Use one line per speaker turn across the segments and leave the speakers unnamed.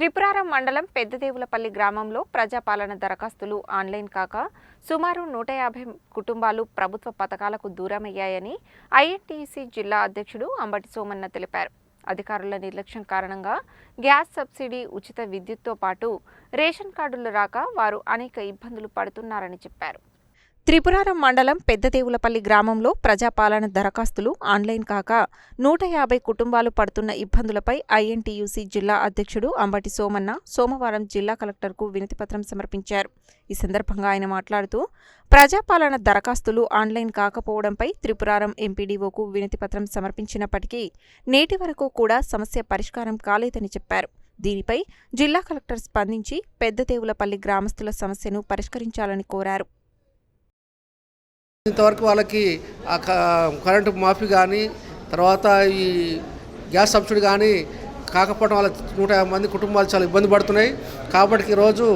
త్రిపురారం మండలం పెద్దదేవులపల్లి గ్రామంలో ప్రజాపాలన దరఖాస్తులు ఆన్లైన్ కాక సుమారు నూట యాభై కుటుంబాలు ప్రభుత్వ పథకాలకు దూరమయ్యాయని ఐఎన్టీసీ జిల్లా అధ్యక్షుడు అంబటి సోమన్న తెలిపారు. అధికారుల నిర్లక్ష్యం కారణంగా గ్యాస్ సబ్సిడీ ఉచిత విద్యుత్తో పాటు రేషన్ కార్డులు రాక వారు అనేక ఇబ్బందులు పడుతున్నారని చెప్పారు. త్రిపురారం మండలం పెద్దదేవులపల్లి గ్రామంలో ప్రజాపాలన దరఖాస్తులు ఆన్లైన్ కాక నూట యాభై కుటుంబాలు పడుతున్న ఇబ్బందులపై ఐఎన్టీయూసీ జిల్లా అధ్యక్షుడు అంబటి సోమన్న సోమవారం జిల్లా కలెక్టర్కు వినతిపత్రం సమర్పించారు. ఈ సందర్భంగా ఆయన మాట్లాడుతూ ప్రజాపాలన దరఖాస్తులు ఆన్లైన్ కాకపోవడంపై త్రిపురారం ఎంపీడీఓకు వినతిపత్రం సమర్పించినప్పటికీ నేటి వరకు కూడా సమస్య పరిష్కారం కాలేదని చెప్పారు. దీనిపై జిల్లా కలెక్టర్ స్పందించి పెద్దదేవులపల్లి గ్రామస్తుల సమస్యను పరిష్కరించాలని కోరారు.
ఇంతవరకు వాళ్ళకి ఆ క- కరెంటు మాఫీ కానీ తర్వాత ఈ గ్యాస్ సబ్సిడీ కానీ కాకపోవడం వల్ల నూట యాభై మంది కుటుంబాలు చాలా ఇబ్బంది పడుతున్నాయి. కాబట్టి ఈరోజు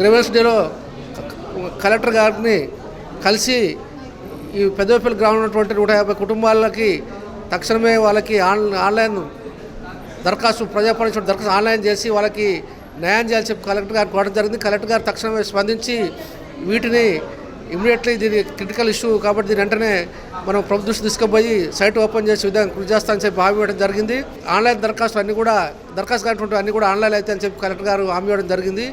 గ్రీవెన్స్ డేలో కలెక్టర్ గారిని కలిసి ఈ పెద్దపల్లి గ్రామంలో ఉన్నటువంటి నూట యాభై కుటుంబాలకి తక్షణమే వాళ్ళకి ఆన్ ఆన్లైన్ దరఖాస్తు ప్రజాపాలన దరఖాస్తు ఆన్లైన్ చేసి వాళ్ళకి న్యాయం చేయాలని చెప్పి కలెక్టర్ గారు కోరడం జరిగింది. కలెక్టర్ గారు తక్షణమే స్పందించి వీటిని ఇమీడియట్లీ దీని క్రిటికల్ ఇష్యూ కాబట్టి దీని వెంటనే మనం ప్రభుత్వ దృష్టి తీసుకుపోయి సైట్ ఓపెన్ చేసే విధంగా కృషి చేస్తామని చెప్పి హామీ ఇవ్వడం జరిగింది. ఆన్లైన్ దరఖాస్తులు అన్ని కూడా దరఖాస్తు కానిటువంటి అన్ని కూడా ఆన్లైన్ అయితే అని చెప్పి కలెక్టర్ గారు హామీ ఇవ్వడం జరిగింది.